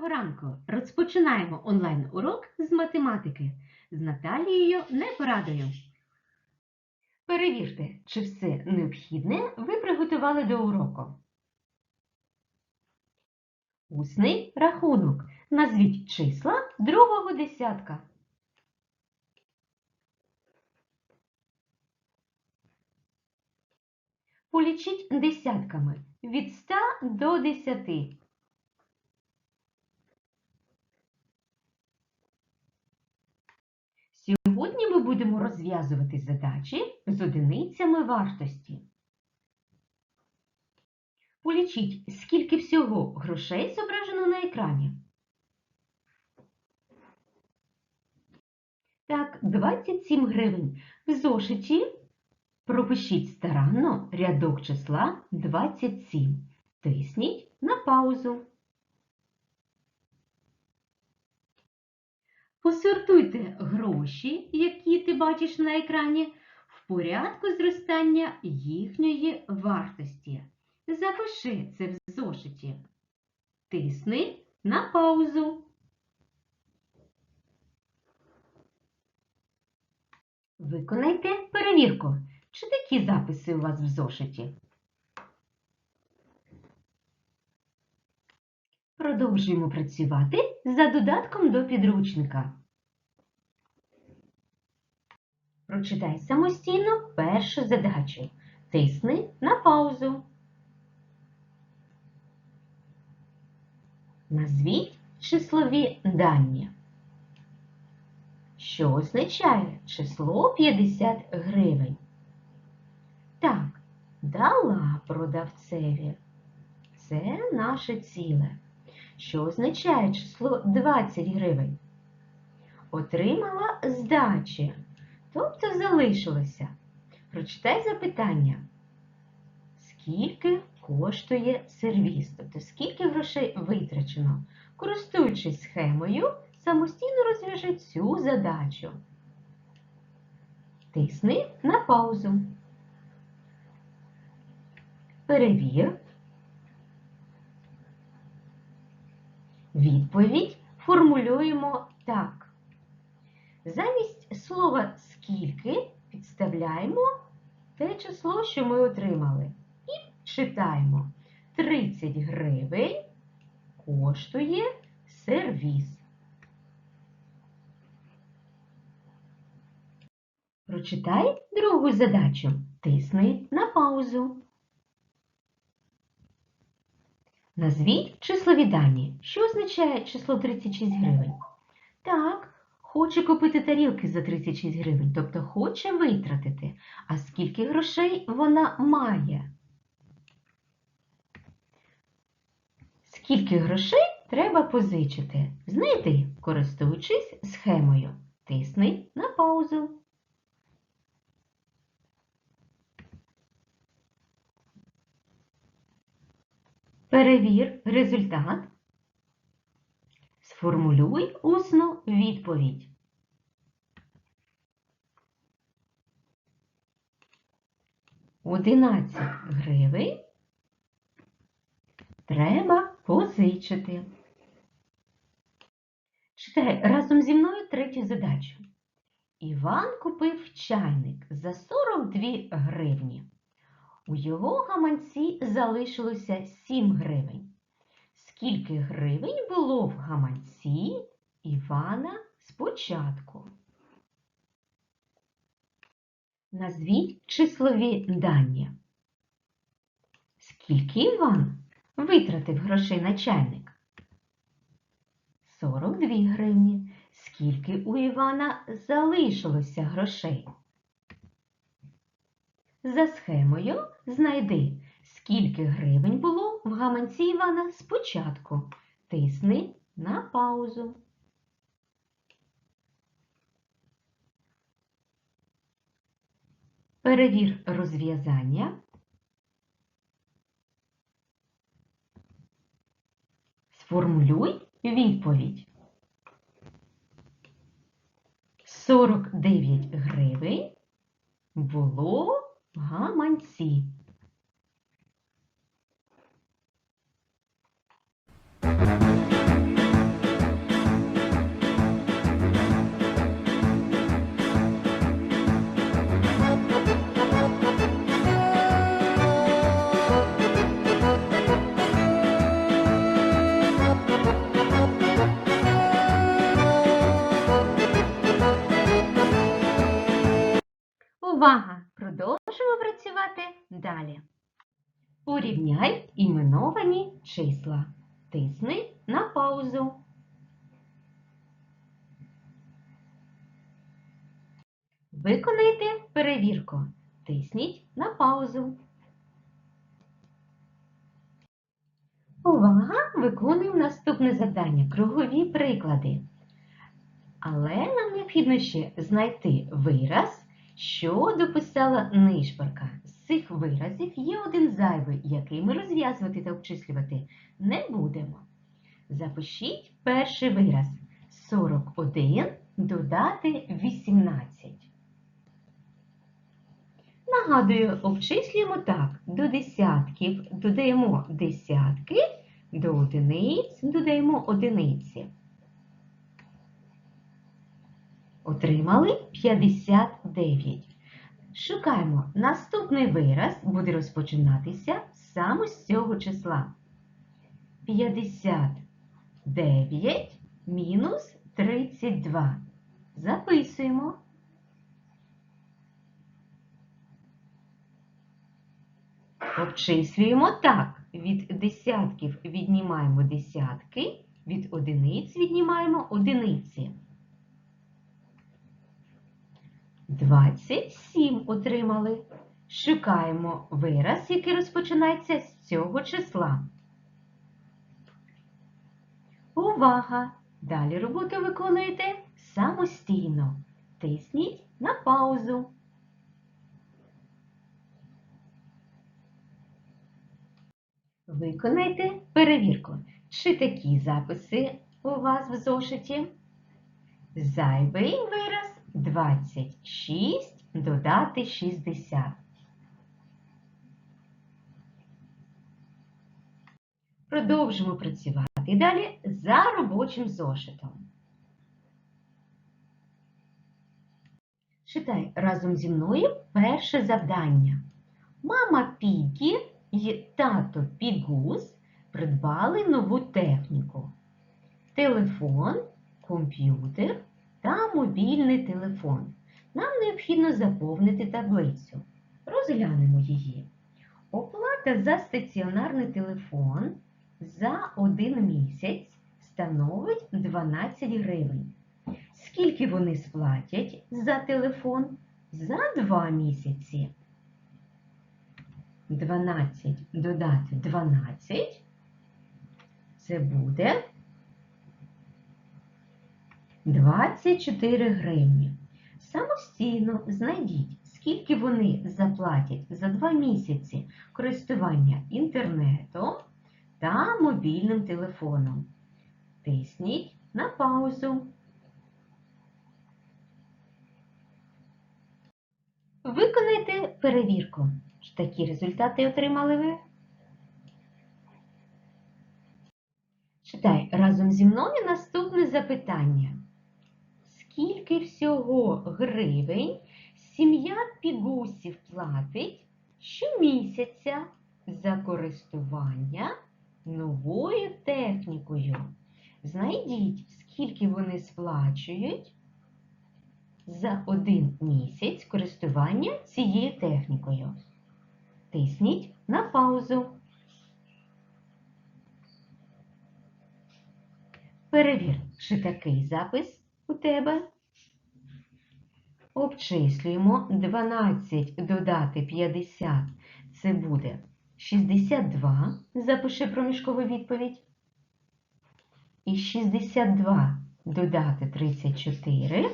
Доброго ранку! Розпочинаємо онлайн-урок з математики з Наталією Непорадою. Перевірте, чи все необхідне ви приготували до уроку. Усний рахунок. Назвіть числа другого десятка. Полічіть десятками від 100 до 10. Сьогодні ми будемо розв'язувати задачі з одиницями вартості. Полічіть, скільки всього грошей зображено на екрані. Так, 27 гривень. В зошиті пропишіть старанно рядок числа 27. Тисніть на паузу. Посортуйте гроші, які ти бачиш на екрані, в порядку зростання їхньої вартості. Запиши це в зошиті. Тисни на паузу. Виконайте перевірку. Чи такі записи у вас в зошиті? Продовжуємо працювати за додатком до підручника. Прочитай самостійно першу задачу. Тисни на паузу. Назвіть числові дані. Що означає число 50 гривень? Так, дала продавцеві. Це наше ціле. Що означає число 20 гривень? Отримала здачі, тобто залишилося. Прочитай запитання. Скільки коштує сервіс? Тобто, скільки грошей витрачено? Користуючись схемою, самостійно розв'яжи цю задачу. Тисни на паузу. Перевір. Відповідь формулюємо так. Замість слова скільки підставляємо те число, що ми отримали. І читаємо 30 гривень коштує сервіс. Прочитай другу задачу. Тисни на паузу. Назвіть числові дані. Що означає число 36 гривень? Так, хоче купити тарілки за 36 гривень, тобто хоче витратити. А скільки грошей вона має? Скільки грошей треба позичити? Знайди, користуючись схемою. Тисни на паузу. Перевір результат. Сформулюй усну відповідь. Одинадцять гривень треба позичити. Читай разом зі мною третю задачу. Іван купив чайник за 42 гривні. У його гаманці залишилося 7 гривень. Скільки гривень було в гаманці Івана спочатку? Назвіть числові дані. Скільки Іван витратив грошей на чайник? 42 гривні. Скільки у Івана залишилося грошей? За схемою знайди, скільки гривень було в гаманці Івана спочатку. Тисни на паузу. Перевір розв'язання. Сформулюй відповідь. 49 гривень було гаманці. Продовжуємо працювати далі. Порівняй іменовані числа. Тисни на паузу. Виконайте перевірку. Тисніть на паузу. Увага! Виконуємо наступне завдання. Кругові приклади. Але нам необхідно ще знайти вираз, що дописала нишпорка. З цих виразів є один зайвий, який ми розв'язувати та обчислювати не будемо. Запишіть перший вираз 41 додати 18. Нагадую, обчислюємо так. До десятків додаємо десятки, до одиниць додаємо одиниці. Отримали 59. Шукаємо. Наступний вираз буде розпочинатися саме з цього числа. 59 мінус 32. Записуємо. Обчислюємо так. Від десятків віднімаємо десятки, від одиниць віднімаємо одиниці. 27 отримали. Шукаємо вираз, який розпочинається з цього числа. Увага! Далі роботу виконуєте самостійно. Тисніть на паузу. Виконайте перевірку. Чи такі записи у вас в зошиті? Зайвий вираз 26 додати 60. Продовжимо працювати далі за робочим зошитом. Читай разом зі мною перше завдання. Мама Пікі і тато Пігус придбали нову техніку. Телефон, комп'ютер та мобільний телефон. Нам необхідно заповнити таблицю. Розглянемо її. Оплата за стаціонарний телефон за один місяць становить 12 гривень. Скільки вони сплатять за телефон за 2 місяці? 12 додати 12 це буде 24 гривні. Самостійно знайдіть, скільки вони заплатять за 2 місяці користування інтернетом та мобільним телефоном. Тисніть на паузу. Виконайте перевірку. Чи Такі результати отримали ви? Читай разом зі мною наступне запитання. Скільки всього гривень сім'я пігусів платить щомісяця за користування новою технікою? Знайдіть, скільки вони сплачують за один місяць користування цією технікою. Тисніть на паузу. Перевір, чи такий запис у тебе. Обчислюємо 12 додати 50. Це буде 62. Запиши проміжкову відповідь. І 62 додати 34.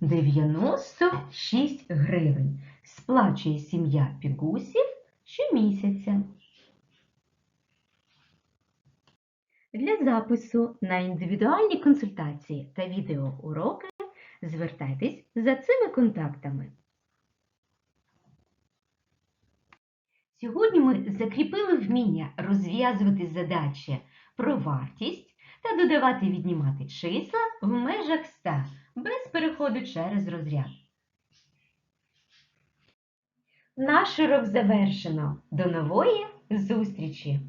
96 гривень. Сплачує сім'я пігусів щомісяця. Для запису на індивідуальні консультації та відеоуроки звертайтесь за цими контактами. Сьогодні ми закріпили вміння розв'язувати задачі про вартість та додавати віднімати числа в межах 100 без переходу через розряд. Наш урок завершено. До нової зустрічі!